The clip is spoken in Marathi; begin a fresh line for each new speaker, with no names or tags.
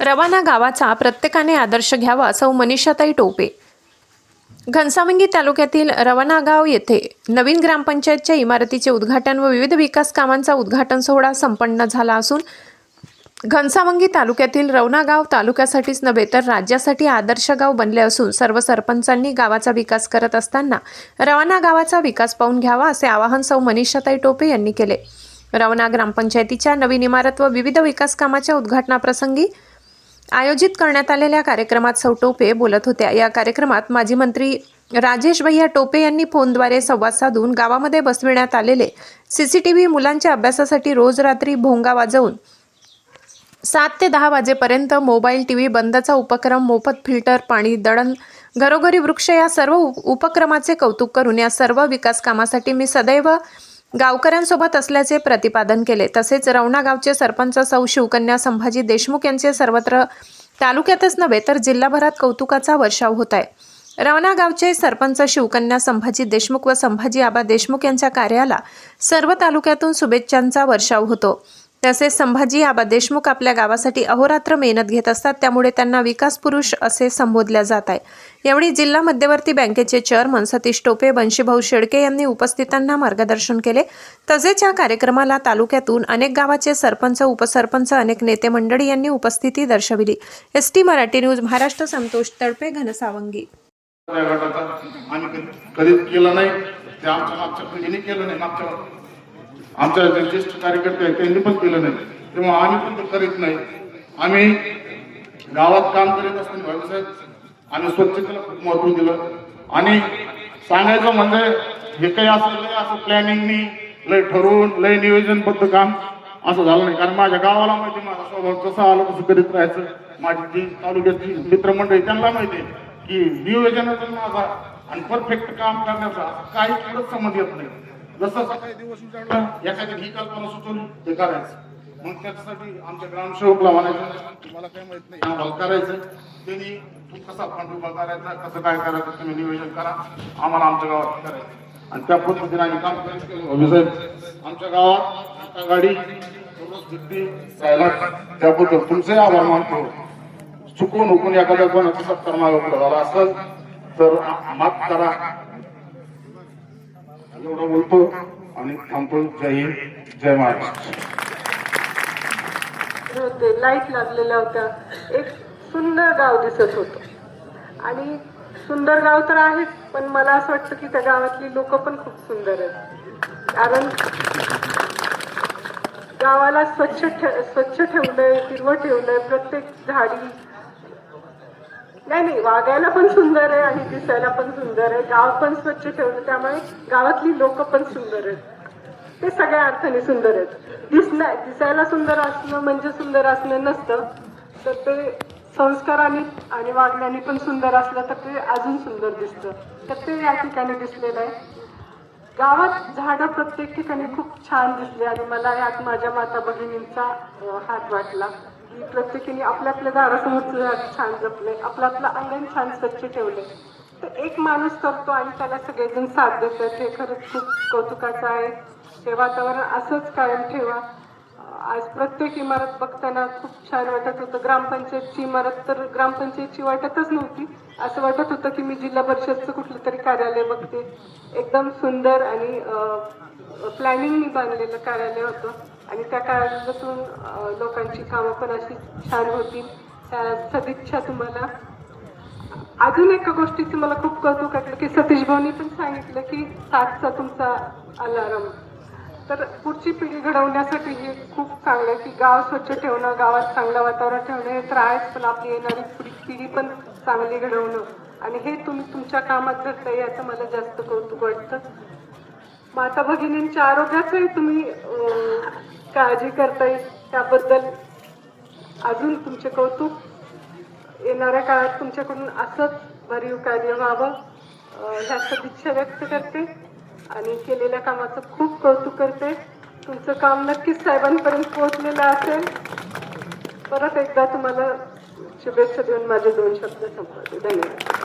रवाना गावाचा प्रत्येकाने आदर्श घ्यावा सौ मनीषाताई टोपे. घनसावंगी तालुक्यातील रवाना गाव येथे नवीन ग्रामपंचायतच्या इमारतीचे उद्घाटन व विविध विकास कामांचा उद्घाटन सोहळा संपन्न झाला असून घनसावंगी तालुक्यातील रवना गाव तालुक्यासाठीच नव्हे तर राज्यासाठी आदर्श गाव बनले असून सर्व सरपंचांनी गावाचा विकास करत असताना रवाना गावाचा विकास पाहून घ्यावा असे आवाहन सौ मनीषाताई टोपे यांनी केले. रवना ग्रामपंचायतीच्या नवीन इमारत व विविध विकास कामाच्या उद्घाटनाप्रसंगी आयोजित करण्यात आलेल्या कार्यक्रमात सौ टोपे बोलत होत्या. या कार्यक्रमात माजी मंत्री राजेश भैया टोपे यांनी फोनद्वारे संवाद साधून गावामध्ये बसविण्यात आलेले सीसीटीव्ही मुलांच्या अभ्यासासाठी रोज रात्री भोंगा वाजवून सात ते दहा वाजेपर्यंत मोबाईल टी व्ही बंदचा उपक्रम मोफत फिल्टर पाणी दळण घरोघरी वृक्ष या सर्व उपक्रमाचे कौतुक करून या सर्व विकास कामासाठी मी सदैव गावकऱ्यांसोबत असल्याचे प्रतिपादन केले. तसेच रवणा गावचे सरपंच सौ शिवकन्या संभाजी देशमुख यांचे सर्वत्र तालुक्यातच नव्हे तर जिल्हाभरात कौतुकाचा वर्षाव होत आहे रवणा गावचे सरपंच शिवकन्या संभाजी देशमुख व संभाजी आबा देशमुख यांच्या कार्याला सर्व तालुक्यातून शुभेच्छांचा वर्षाव होतो. तसेच संभाजी आबा देशमुख आपल्या गावासाठी अहोरात्र मेहनत घेत असतात. त्यामुळे त्यांना विकास पुरुष असे संबोधल्या जात आहे. यावेळी जिल्हा मध्यवर्ती बँकेचे चेअरमन सतीश टोपे बंशीभाऊ शेडके यांनी उपस्थितांना मार्गदर्शन केले. तसेच या कार्यक्रमाला तालुक्यातून अनेक गावाचे सरपंच उपसरपंच अनेक नेते मंडळी यांनी उपस्थिती दर्शविली. S T Marathi news Maharashtra Santosh Tadpe Ghansawangi.
आम्ही कधीच केलं नाही. ते आमच्या मागच्या पिढीने केलं नाही. मागच्या आमचा जे ज्येष्ठ कार्यकर्ते आहेत त्यांनी पण केलं नाही. तेव्हा आम्ही पण ते करीत नाही. आम्ही गावात काम करीत असताना भाऊसाहेब आम्ही स्वच्छतेला खूप महत्त्व दिलं. आणि सांगायचं म्हणजे हे काही असं लय असं प्लॅनिंगनी लय ठरवून लय नियोजनबद्ध काम असं झालं नाही. कारण माझ्या गावाला माहिती माझा स्वभाव कसा आला कसं करीत राहायचं. माझी जी तालुक्यातली मित्रमंडळी त्यांना माहिती आहे की नियोजनाचा माझा आणि परफेक्ट काम करण्याचा काही थोडंच संबंध येत नाही. जसं काही दिवस उजाडला? एखादी ही कल्पना सुचवली ते करायचं. मग त्याच्यासाठी आमच्या ग्रामसेवकला म्हणायचं मला काय माहीत नाही आम्हाला करायचं. त्यांनी तू कसा फंड उभा करायचा कसं काय करायचं तुम्ही नियोजन करा आम्हाला आमच्या गावात करायचं. आणि त्या पद्धतीने आम्ही काम करायचं आमच्या गावात गाडी जायला त्याबद्दल तुमचे आभार मानतो. चुकून हुकून एखाद्या कोणाचा सत्कार मागे झाला असेल तर माफ करा. बोलतो आणि थांबतो जय हिंद जय महाराष्ट्र.
होते लाइट लागलेल्या होत्या. एक सुंदर गाव दिसत होतं. आणि सुंदर गाव तर आहेच पण मला असं वाटतं की त्या गावातली लोक पण खूप सुंदर आहेत. कारण गावाला स्वच्छ ठे स्वच्छ ठेवलंय हिरवं ठेवलंय प्रत्येक झाडी नाही नाही वागायला पण सुंदर आहे आणि दिसायला पण सुंदर आहे. गाव पण स्वच्छ ठेवलं त्यामुळे गावातली लोक पण सुंदर आहेत. ते सगळ्या अर्थाने सुंदर आहेत. दिसण्या दिसायला सुंदर असणं म्हणजे सुंदर असणं नसतं. तर ते संस्काराने आणि वागण्याने पण सुंदर असलं तर ते अजून सुंदर दिसतं. तर ते या ठिकाणी दिसलेलं आहे. गावात झाडं प्रत्येक ठिकाणी खूप छान दिसले आणि मला यात माझ्या माता भगिनींचा हात वाटला. की प्रत्येकीने आपल्या आपल्या दारासमोरचं छान जपले आपलं आपलं अंगण छान स्वच्छ ठेवले. तर एक माणूस करतो आणि त्याला सगळेजण साथ देतात. हे खरंच खूप कौतुकाचं आहे. हे वातावरण असंच कायम ठेवा. आज प्रत्येक इमारत बघताना खूप छान वाटत होतं. ग्रामपंचायतची इमारत तर ग्रामपंचायतची वाटतच नव्हती. असं वाटत होतं की मी जिल्हा परिषदचं कुठलं तरी कार्यालय बघते. एकदम सुंदर आणि प्लॅनिंगनी बांधलेलं कार्यालय होतं. आणि त्या काळापासून लोकांची कामं पण अशी छान होतील त्या सदिच्छा तुम्हाला. अजून एका गोष्टीचं मला खूप कौतुक वाटलं की सतीश भाऊनी पण सांगितलं की सातचा तुमचा अलाराम तर पुढची पिढी घडवण्यासाठी हे खूप चांगलं आहे की गाव स्वच्छ ठेवणं गावात चांगलं वातावरण ठेवणं हे तर आहेच पण आपली येणारी पुढची पिढी पण चांगली घडवणं. आणि हे तुम्ही तुमच्या कामात धरताय याचं मला जास्त कौतुक वाटतं. माता भगिनींच्या आरोग्याचंही तुम्ही काळजी काळजी करताय त्याबद्दल अजून तुमचे कौतुक. येणाऱ्या काळात तुमच्याकडून असंच भरीव कार्य व्हावं ह्या सदिच्छा व्यक्त करते आणि केलेल्या कामाचं खूप कौतुक करते. तुमचं काम नक्कीच साहेबांपर्यंत पोहोचलेलं असेल. परत एकदा तुम्हाला शुभेच्छा देऊन माझे दोन शब्द संपवते. धन्यवाद.